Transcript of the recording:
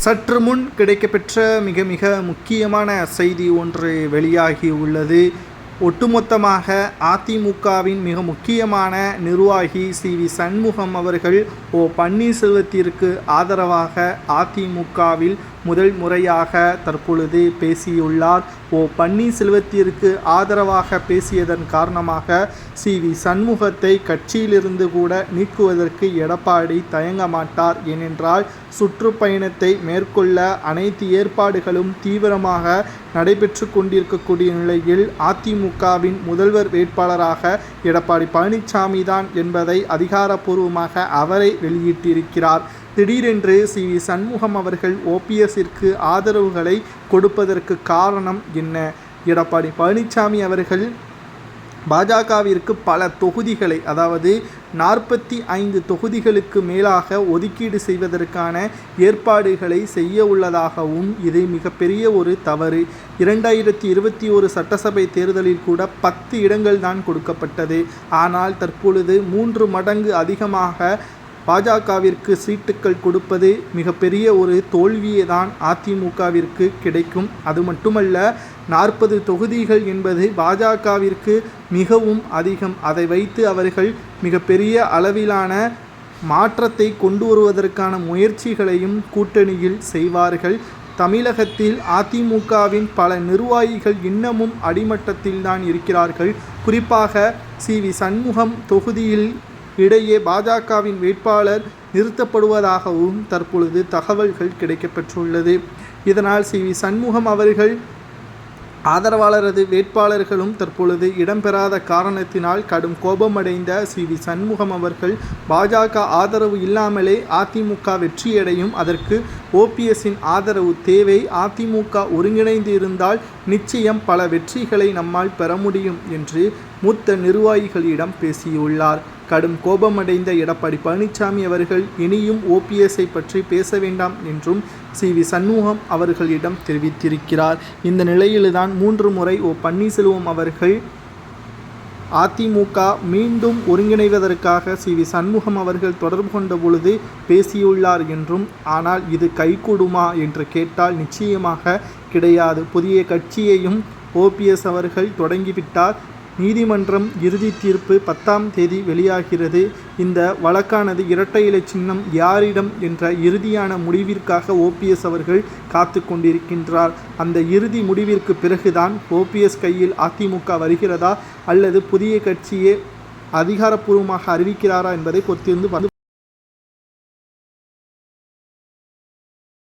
சற்று முன் கிடைக்கப்பெற்ற மிக மிக முக்கியமான செய்தி ஒன்று வெளியாகி உள்ளது. ஒட்டுமொத்தமாக அதிமுகவின் மிக முக்கியமான நிர்வாகி சி. வி. சண்முகம் அவர்கள் ஓ. பன்னீர்செல்வத்திற்கு ஆதரவாக அதிமுகவில் முதல் முறையாக தற்பொழுது பேசியுள்ளார். ஓ பன்னீர்செல்வத்திற்கு ஆதரவாக பேசியதன் காரணமாக சி. வி. சண்முகத்தை கட்சியிலிருந்து கூட நீக்குவதற்கு எடப்பாடி தயங்க மாட்டார். ஏனென்றால் சுற்றுப்பயணத்தை மேற்கொள்ள அனைத்து ஏற்பாடுகளும் தீவிரமாக நடைபெற்று கொண்டிருக்கக்கூடிய நிலையில் அதிமுகவின் முதல்வர் வேட்பாளராக எடப்பாடி பழனிசாமி தான் என்பதை அதிகாரப்பூர்வமாக அவரை வெளியிட்டிருக்கிறார். திடீரென்று சி. வி. சண்முகம் அவர்கள் ஓபிஎஸ் ஓபிஎஸ்ஸிற்கு ஆதரவுகளை கொடுப்பதற்கு காரணம் என்ன? எடப்பாடி பழனிசாமி அவர்கள் பாஜகவிற்கு பல தொகுதிகளை அதாவது நாற்பத்தி ஐந்து தொகுதிகளுக்கு மேலாக ஒதுக்கீடு செய்வதற்கான ஏற்பாடுகளை செய்ய உள்ளதாகவும் இது மிகப்பெரிய ஒரு தவறு. இரண்டாயிரத்தி இருபத்தி ஒரு சட்டசபை தேர்தலில் கூட பத்து இடங்கள் தான் கொடுக்கப்பட்டது. ஆனால் தற்பொழுது மூன்று மடங்கு அதிகமாக பாஜகவிற்கு சீட்டுக்கள் கொடுப்பது மிகப்பெரிய ஒரு தோல்வியே தான் அதிமுகவிற்கு கிடைக்கும். அது மட்டுமல்ல நாற்பது தொகுதிகள் என்பது பாஜகவிற்கு மிகவும் அதிகம். அதை வைத்து அவர்கள் மிகப்பெரிய அளவிலான மாற்றத்தை கொண்டு வருவதற்கான முயற்சிகளையும் கூட்டணியில் செய்வார்கள். தமிழகத்தில் அதிமுகவின் பல நிர்வாகிகள் இன்னமும் அடிமட்டத்தில் தான் இருக்கிறார்கள். குறிப்பாக சி வி சண்முகம் தொகுதியில் இடையே பாஜகவின் வேட்பாளர் நிறுத்தப்படுவதாகவும் தற்பொழுது தகவல்கள் கிடைக்கப்பெற்றுள்ளது. இதனால் சி. வி. சண்முகம் அவர்கள் ஆதரவாளரது வேட்பாளர்களும் தற்பொழுது இடம்பெறாத காரணத்தினால் கடும் கோபமடைந்த சி. வி. சண்முகம் அவர்கள் பாஜக ஆதரவு இல்லாமலே அதிமுக வெற்றியடையும். அதற்கு ஓபிஎஸ்ஸின் ஆதரவு தேவை. அதிமுக ஒருங்கிணைந்து இருந்தால் நிச்சயம் பல வெற்றிகளை நம்மால் பெற முடியும் என்று மூத்த நிர்வாகிகளிடம் பேசியுள்ளார். கடும் கோபமடைந்த எடப்பாடி பழனிசாமி அவர்கள் இனியும் ஓபிஎஸ்ஐ பற்றி பேச வேண்டாம் என்றும் சி வி சண்முகம் அவர்களிடம் தெரிவித்திருக்கிறார். இந்த நிலையில்தான் மூன்று முறை ஓ பன்னீர்செல்வம் அவர்கள் அதிமுக மீண்டும் ஒருங்கிணைவதற்காக சி வி சண்முகம் அவர்கள் தொடர்பு கொண்ட பொழுது பேசியுள்ளார் என்றும் ஆனால் இது கைகூடுமா? என்று கேட்டால் நிச்சயமாக கிடையாது. புதிய கட்சியையும் ஓபிஎஸ் அவர்கள் தொடங்கிவிட்டார். நீதிமன்றம் இறுதி தீர்ப்பு பத்தாம் தேதி வெளியாகிறது. இந்த வழக்கானது இரட்டை இலை சின்னம் யாரிடம் என்ற இறுதியான முடிவிற்காக ஓபிஎஸ் அவர்கள் காத்து கொண்டிருக்கின்றார். அந்த இறுதி முடிவிற்கு பிறகுதான் ஓபிஎஸ் கையில் அதிமுக வருகிறதா அல்லது புதிய கட்சியே அதிகாரப்பூர்வமாக அறிவிக்கிறாரா என்பதை பொறுத்திருந்து வந்து